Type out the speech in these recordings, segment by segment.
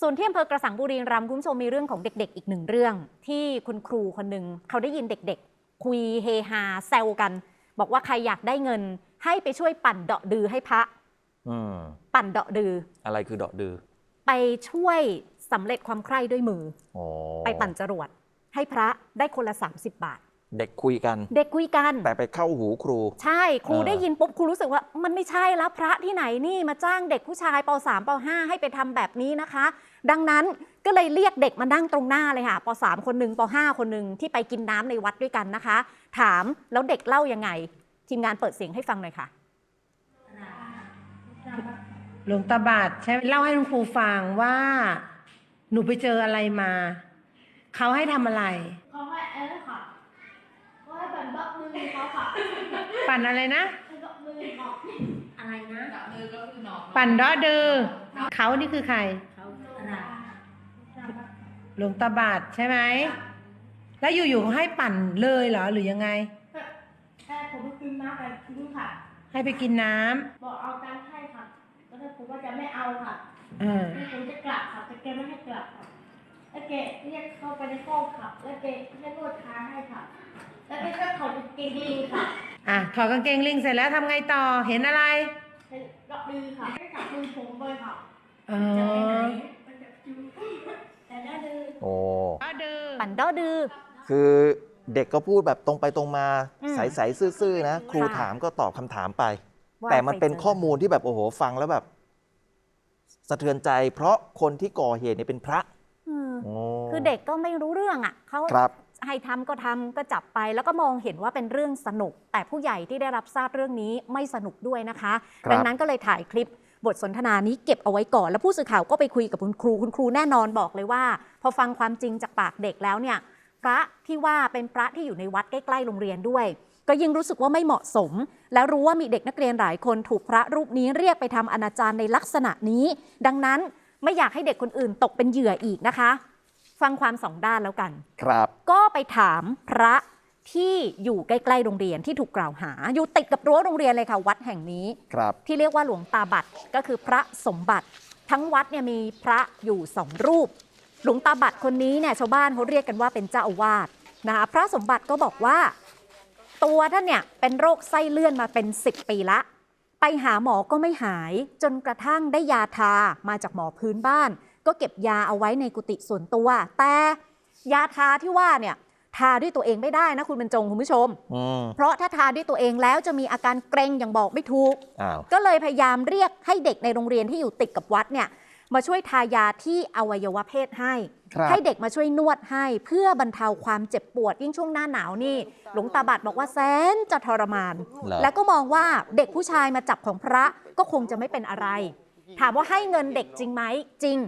ส่วนที่อำเภอกระสังบุรีรัมย์คุณผู้ชมมีเรื่องของเด็กๆ อีกหนึ่งเรื่อง ที่คุณครูคนหนึ่งเขาได้ยินเด็กๆ คุยเฮฮาแซวกัน บอกว่าใครอยากได้เงิน ให้ไปช่วยปั่นเดาะดือให้พระอืมปั่นเดาะดือ อะไรคือดอกดือไปช่วยสำเร็จความใคร่ด้วยมือ อ๋อไปปั่นจรวดให้พระได้คนละ 30 บาท เด็กคุยกัน เด็กคุยกัน แต่ไปเข้าหูครู ใช่ครูเออ ได้ยินปุ๊บครูรู้สึกว่ามันไม่ใช่แล้วพระที่ไหนนี่มาจ้างเด็กผู้ชายป .3 ป .5 ให้ไปทำแบบนี้นะคะ ดังนั้นก็เลยเรียกเด็กมานั่งตรงหน้าเลยค่ะป .3 คนหนึ่งป .5 คนหนึ่งที่ไปกินน้ำในวัดด้วยกันนะคะ ถามแล้วเด็กเล่ายังไง ทีมงานเปิดเสียงให้ฟังหน่อยค่ะ หลวงตาบาทใช่ไหมเล่าให้คุณครูฟังว่า หนูไปเจออะไรมา เขาให้ทำอะไร เขาให้เออค่ะเขาให้ปั่นบักมือเขาค่ะ ปั่นอะไรนะให้บักมือค่ะอะไรนะปั่นดอเดอเขานี่คือใครเขาอะไรหลวงตาบาทใช่ไหม แล้วอยู่ๆเขาให้ปั่นเลยเหรอหรือยังไงแค่ผมไปกินน้ำไปทิ้งค่ะ ให้ไปกินน้ำบอกเอาตังค์ให้ค่ะแล้วถ้าผมว่าจะไม่เอาค่ะเออให้ผมจะกลับค่ะแต่แกไม่ให้กลับค่ะแล้วแกเรียกเข้าไปในห้องค่ะ แล้วแกให้นวดขาให้ค่ะ แล้วแกก็ถอดกางเกงยีนค่ะ อะถอดกางเกงลิงเสร็จแล้วทำไงต่อเห็นอะไรให้รับมือค่ะให้จับมือผมไปค่ะเอจะไปไหนอมันจะจิ้มแต่น่าดื้อโอ้ดอเดอปั่นเดาะดือ คือเด็กก็พูดแบบตรงไปตรงมาอืมใสๆซื่อๆนะ ครูค่ะ ถามก็ตอบคำถามไป ว่าแต่มันเป็นไจข้อมูลที่แบบโอ้โหฟังแล้วแบบ สะเทือนใจ เพราะคนที่ก่อเหตุเนี่ยเป็นพระอืมโอ้คือเด็กก็ไม่รู้เรื่องอะเขาครับ ให้ทำก็ทำก็จับไป แล้วก็มองเห็นว่าเป็นเรื่องสนุก แต่ผู้ใหญ่ที่ได้รับทราบเรื่องนี้ไม่สนุกด้วยนะคะครับดังนั้นก็เลยถ่ายคลิปบทสนทนานี้เก็บเอาไว้ก่อน แล้วผู้สื่อข่าวก็ไปคุยกับคุณครู คุณครูแน่นอนบอกเลยว่า พอฟังความจริงจากปากเด็กแล้วเนี่ยพระที่ว่าเป็นพระที่อยู่ในวัดใกล้ๆโรงเรียนด้วย ก็ยิ่งรู้สึกว่าไม่เหมาะสม แล้วรู้ว่ามีเด็กนักเรียนหลายคนถูกพระรูปนี้เรียกไปทำอนาจารในลักษณะนี้ ดังนั้นไม่อยากให้เด็กคนอื่นตกเป็นเหยื่ออีกนะคะ ฟังความสองด้านแล้วกัน ครับ ก็ไปถามพระที่อยู่ใกล้ๆโรงเรียนที่ถูกกล่าวหา อยู่ติดกับรั้วโรงเรียนเลยค่ะวัดแห่งนี้ ครับ ที่เรียกว่าหลวงตาบัตรก็คือพระสมบัติ ทั้งวัดเนี่ยมีพระอยู่สองรูป หลวงตาบัตรคนนี้เนี่ยชาวบ้านเขาเรียกกันว่าเป็นเจ้าอาวาสนะคะพระสมบัติก็บอกว่า ตัวท่านเนี่ยเป็นโรคไส้เลื่อนมาเป็น 10 ปีละ ไปหาหมอก็ไม่หาย จนกระทั่งได้ยาทามาจากหมอพื้นบ้าน ก็เก็บยาเอาไว้ในกุฏิส่วนตัว แต่ยาทาที่ว่าเนี่ยทาด้วยตัวเองไม่ได้นะคุณบรรจงคุณผู้ชมอืมเพราะถ้าทาด้วยตัวเองแล้วจะมีอาการเกร็งอย่างบอกไม่ถูกอ้าวก็เลยพยายามเรียกให้เด็กในโรงเรียนที่อยู่ติดกับวัดเนี่ยมาช่วยทายาที่อวัยวะเพศให้ครับให้เด็กมาช่วยนวดให้ เพื่อบรรเทาความเจ็บปวด ยิ่งช่วงหน้าหนาวนี่ หลวงตาบัตรบอกว่าแสนจะทรมานเหรอแล้วก็มองว่าเด็กผู้ชายมาจับของพระก็คงจะไม่เป็นอะไร ถามว่าให้เงินเด็กจริงไหมจริง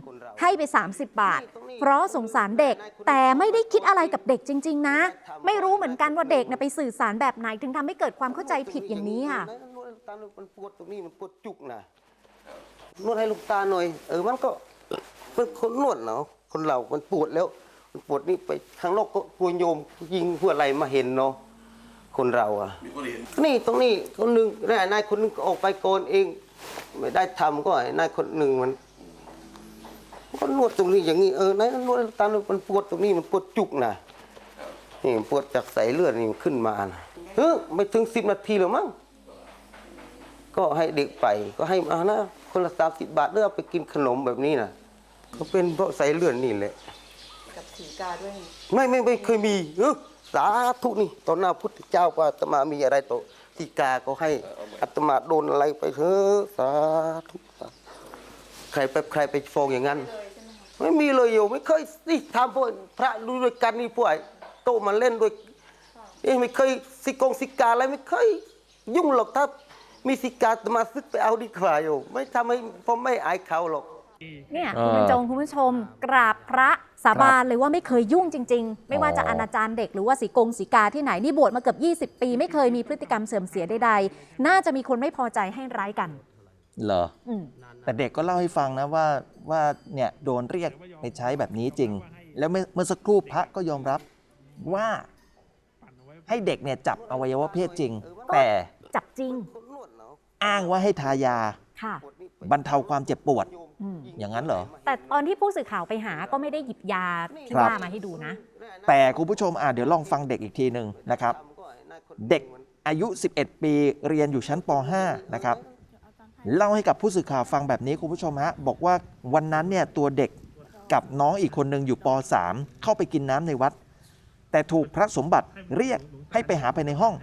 ให้ไป 30 บาท เพราะสงสารเด็กแต่ไม่ได้คิดอะไรกับเด็กจริง ๆ นะ ไม่รู้เหมือนกันว่าเด็กเนี่ยไปสื่อสารแบบไหนถึงทำให้เกิดความเข้าใจผิดอย่างนี้ค่ะนวดให้ลูกตาหน่อยมันปวดตรงนี้มันปวดจุกนะนวดให้ลูกตาหน่อย เออมันก็เป็นคนนวดเนาะคนเรา มันปวดแล้ว มันปวดนี่ไปข้างนอกก็กลัวโยมยิงหัวอะไรมาเห็นเนาะคนเราอะนี่ตรงนี้คนหนึ่งได้นายคนหนึงก็ออกไปโกนเอง ไม่ได้ทำก็ไอ้นายคนหนึ่งมันก็นวดตรงนี้อย่างนี้เออนายนวดให้ลูกตาหน่อยมันปวดตรงนี้มันปวดจุกนะนี่มันปวดจากสายเลือดนี่มันขึ้นมานะเออไม่ถึงสิบนาทีหรอกมั้งก็ให้เด็กไปก็ให้มานะคนละสามสิบบาทเลือกไปกินขนมแบบนี้นะก็เป็นเพราะสายเลือดนี่แหละกับสีกาด้วยไม่ไม่ไม่เคยมีเออสาธุนี่ตอนหน้าพุทธเจ้าก็อาตมามีอะไรต่ อสีกาก็ให้อาตมาโดนอะไรไปเถอะสาธุสาธุใครไปใครไปฟ้องอย่างนั้น ไม่มีเลยโยมไม่เคยนี่ทำพวกพระรู้ด้วยกันนี่พวกไอ้โตมาเล่นด้วยเอ้ไม่เคยสิกงสิกาอะไรไม่เคย ยุ่งหรอกถ้ามีสิกาจะมาซึกไปเอาดีกว่าโยมไม่ทำให้ผมไม่อายเขาหรอกเนี่ยเออคุณบรรจงคุณผู้ชมกราบพระ สาบานเลยว่าไม่เคยยุ่งจริง ๆ ไม่ว่าจะอ๋ออนาจารเด็กหรือว่าสีกงสีกาที่ไหนนี่บวชมาเกือบ 20 ปี ไม่เคยมีพฤติกรรมเสื่อมเสียใดๆ น่าจะมีคนไม่พอใจให้ร้ายกันเหรออืมแต่เด็กก็เล่าให้ฟังนะว่าว่าเนี่ยโดนเรียกไปใช้แบบนี้จริง แล้วเมื่อเมื่อสักครู่พระก็ยอมรับว่า ให้เด็กเนี่ยจับอวัยวะเพศจริง แต่จับจริง อ้างว่าให้ทายาค่ะปวดนี่ บรรเทาความเจ็บปวดอืมอย่างนั้นเหรอ แต่ตอนที่ผู้สื่อข่าวไปหาก็ไม่ได้หยิบยาที่ครับว่ามาให้ดูนะ แต่คุณผู้ชมอะเดี๋ยวลองฟังเด็กอีกทีหนึ่งนะครับ เด็กอายุ 11 ปีเรียนอยู่ชั้นป .5 นะครับเล่าให้กับผู้สื่อข่าวฟังแบบนี้คุณผู้ชมฮะบอกว่าวันนั้นเนี่ยตัวเด็กกับน้องอีกคนหนึ่งอยู่ป .3 เข้าไปกินน้ำในวัด แต่ถูกพระสมบัติเรียกให้ไปหาไปในห้อง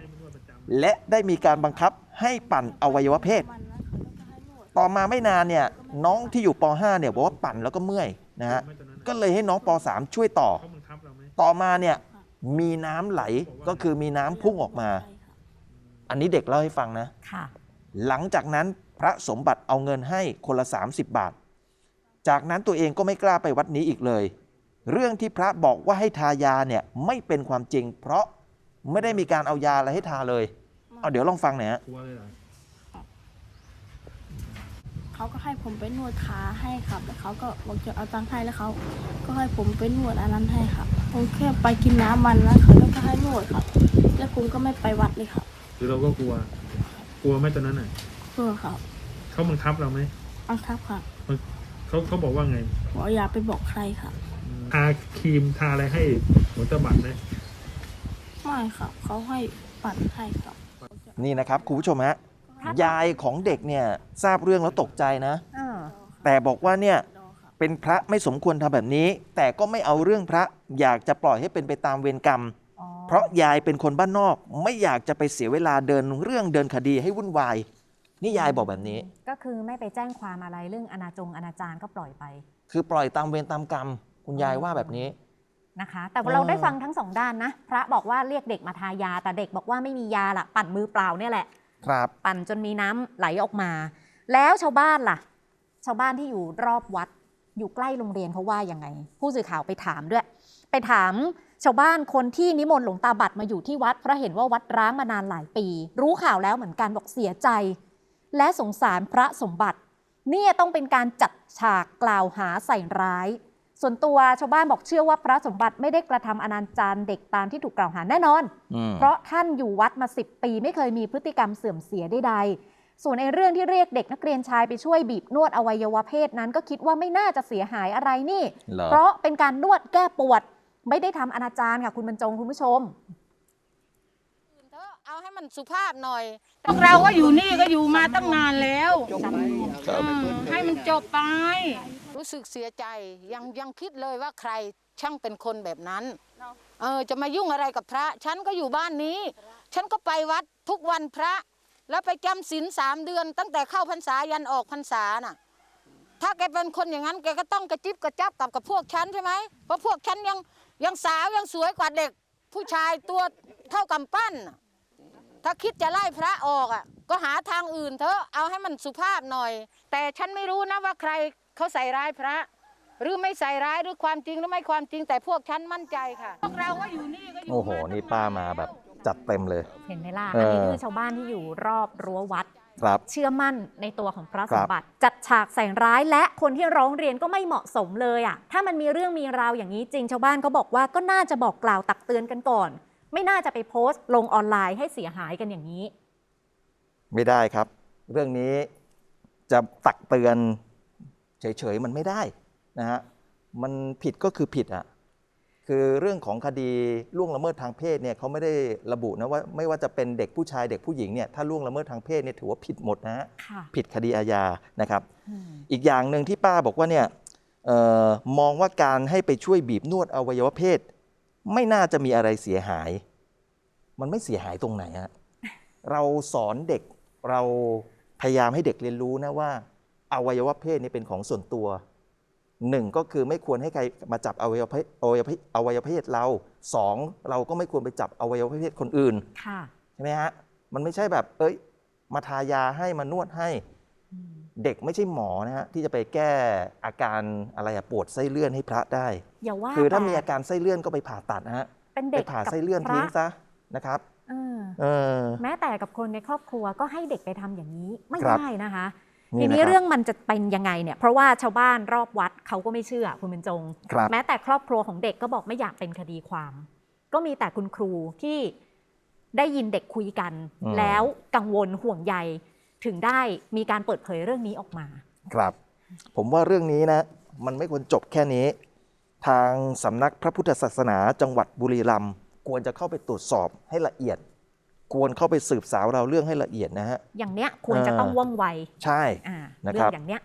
และได้มีการบังคับให้ปั่นอวัยวะเพศ ต่อมาไม่นานเนี่ยน้องที่อยู่ป .5 เนี่ยบอกว่าปั่นแล้วก็เมื่อยนะฮะก็เลยให้น้องป .3 ช่วยต่อ ต่อมาเนี่ยมีน้ำไหลก็คือมีน้ำพุ่งออกมา อันนี้เด็กเล่าให้ฟังนะค่ะหลังจากนั้นพระสมบัติเอาเงินให้คนละ 30 บาท จากนั้นตัวเองก็ไม่กล้าไปวัดนี้อีกเลย เรื่องที่พระบอกว่าให้ทายาเนี่ยไม่เป็นความจริง เพราะไม่ได้มีการเอายาอะไรให้ทาเลย เอาเดี๋ยวลองฟังหน่อยฮะ เขาก็ให้ผมไปนวดขาให้ครับ แล้วเขาก็บอกจะเอาตังค์ให้แล้วเขาก็ให้ผมไปนวดอันนั้นให้ครับผมแค่ไปกินน้ำมันนะเขาแล้วก็ให้นวดครับ แล้วผมก็ไม่ไปวัดเลยครับคือเราก็กลัว กลัวไหมตอนนั้นน่ะเพื่อครับเขาบังคับเราไหมบังคับครับเขาเขาบอกว่าไงบอกอย่าไปบอกใครครับทาครีมทาอะไรให้หัวตะบัดไหมไม่ครับเขาให้ปั่นให้ครับนี่นะครับคุณผู้ชมฮะครับ ยายของเด็กเนี่ยทราบเรื่องแล้วตกใจนะเออแต่บอกว่าเนี่ยเป็นพระไม่สมควรทำแบบนี้ แต่ก็ไม่เอาเรื่องพระอยากจะปล่อยให้เป็นไปตามเวรกรรม อ๋อเพราะยายเป็นคนบ้านนอก ไม่อยากจะไปเสียเวลาเดินเรื่องเดินคดีให้วุ่นวาย นี่ยายบอกแบบนี้ ก็คือไม่ไปแจ้งความอะไรเรื่องอนาจงอนาจารก็ปล่อยไปคือปล่อยตามเวรตามกรรม คุณยายว่าแบบนี้ นะคะ แต่เออเราได้ฟังทั้งสองด้านนะ พระบอกว่าเรียกเด็กมาทายาแต่เด็กบอกว่าไม่มียาละปั่นมือเปล่าเนี่ยแหละ ครับปั่นจนมีน้ำไหลออกมา แล้วชาวบ้านล่ะ ชาวบ้านที่อยู่รอบวัด อยู่ใกล้โรงเรียนเขาว่ายังไง ผู้สื่อข่าวไปถามด้วย ไปถามชาวบ้านคนที่นิมนต์หลวงตาบัตรมาอยู่ที่วัดเพราะเห็นว่าวัดร้างมานานหลายปี รู้ข่าวแล้วเหมือนกันบอกเสียใจ และสงสารพระสมบัติ เนี่ยต้องเป็นการจัดฉากกล่าวหาใส่ร้าย ส่วนตัวชาวบ้านบอกเชื่อว่าพระสมบัติไม่ได้กระทำอนาจารเด็กตามที่ถูกกล่าวหาแน่นอนอืมเพราะท่านอยู่วัดมา10ปีไม่เคยมีพฤติกรรมเสื่อมเสียใดๆส่วนในเรื่องที่เรียกเด็กนักเรียนชายไปช่วยบีบนวดอวัยวะเพศนั้นก็คิดว่าไม่น่าจะเสียหายอะไรนี่เหรอเพราะเป็นการนวดแก้ปวด ไม่ได้ทำอนาจารค่ะคุณบรรจงคุณผู้ชมเถอะเอาให้มันสุภาพหน่อยพวกเราก็อยู่นี่ก็อยู่มาตั้งนานแล้วอืมให้มันจบไป รู้สึกเสียใจยังยังคิดเลยว่าใครช่างเป็นคนแบบนั้น เออจะมายุ่งอะไรกับพระ ฉันก็อยู่บ้านนี้ ฉันก็ไปวัดทุกวันพระ แล้วไปจำศีลสามเดือน ตั้งแต่เข้าพรรษายันออกพรรษาน่ะ ถ้าแกเป็นคนอย่างนั้นแกก็ต้องกระจิบกระจับกับกับพวกฉันใช่ไหมเพราะพวกฉันยังยังสาวยังสวยกว่าเด็ก ผู้ชายตัวเท่ากำปั้นน่ะถ้าคิดจะไล่พระออกอะ ก็หาทางอื่นเถอะเอาให้มันสุภาพหน่อย แต่ฉันไม่รู้นะว่าใคร เขาใส่ร้ายพระ หรือไม่ใส่ร้ายหรือความจริงหรือไม่ความจริงแต่พวกฉันมั่นใจค่ะพวกเราก็อยู่นี่ก็อยู่โอ้โห มาตั้งนี่ป้ามาแบบจัดเต็มเลย เห็นไหมล่ะเอออัอันนี้คือชาวบ้านที่อยู่รอบรั้ววัด ครับ เชื่อมั่นในตัวของพระคสรัมบบัติ จัดฉากใส่ร้ายและคนที่ร้องเรียนก็ไม่เหมาะสมเลยอะ ถ้ามันมีเรื่องมีราวอย่างนี้จริง ชาวบ้านก็บอกว่าก็น่าจะบอกกล่าวตักเตือนกันก่อน ไม่น่าจะไปโพสต์ลงออนไลน์ให้เสียหายกันอย่างนี้ ไม่ได้ครับ เรื่องนี้จะตักเตือน เฉยๆมันไม่ได้นะฮะมันผิดก็คือผิดอะคือเรื่องของคดีล่วงละเมิดทางเพศเนี่ยเขาไม่ได้ระบุนะว่าไม่ว่าจะเป็นเด็กผู้ชายเด็กผู้หญิงเนี่ยถ้าล่วงละเมิดทางเพศเนี่ยถือว่าผิดหมดนะฮะค่ะผิดคดีอาญานะครับอืมอีกอย่างหนึ่งที่ป้าบอกว่าเนี่ยเออมองว่าการให้ไปช่วยบีบนวดอวัยวะเพศ ไม่น่าจะมีอะไรเสียหาย มันไม่เสียหายตรงไหนฮะเราสอนเด็กเราพยายามให้เด็กเรียนรู้นะว่า อวัยวะเพศนี่เป็นของส่วนตัวหนึ่งก็คือไม่ควรให้ใครมาจับอวัยวะเพศอวัยวะเพศอวัยวะเพศเราสองเราก็ไม่ควรไปจับอวัยวะเพศคนอื่นค่ะใช่ไหมฮะมันไม่ใช่แบบ เอ้ย มาทายาให้มานวดให้อืมเด็กไม่ใช่หมอนะฮะที่จะไปแก้อาการอะไรอะปวดไส้เลื่อนให้พระได้อย่าว่าคือถ้าแต่มีอาการไส้เลื่อนก็ไปผ่าตัดนะฮะเป็นไปเด็กผ่ากับไส้เลื่อนพระทิ้งซะนะครับเออเออแม้แต่กับคนในครอบครัวก็ให้เด็กไปทำอย่างนี้ไม่ครับได้นะคะนี่ ทีนะนี้ครับเรื่องมันจะเป็นยังไงเนี่ยเพราะว่าชาวบ้านรอบวัดเขาก็ไม่เชื่อคุณบรรจงครับแม้แต่ครอบครัวของเด็กก็บอกไม่อยากเป็นคดีความ ก็มีแต่คุณครูที่ได้ยินเด็กคุยกันอืมแล้วกังวลห่วงใยถึงได้มีการเปิดเผยเรื่องนี้ออกมา ครับ ผมว่าเรื่องนี้นะ มันไม่ควรจบแค่นี้ ทางสำนักพระพุทธศาสนาจังหวัดบุรีรัมย์ควรจะเข้าไปตรวจสอบให้ละเอียด ควรเข้าไปสืบสาวเราวเรื่องให้ละเอียดนะฮะอย่างเนี้ยควรจะต้องว่องไวใช่อ่านะคเรื่รัอบงอย่างเนี้ย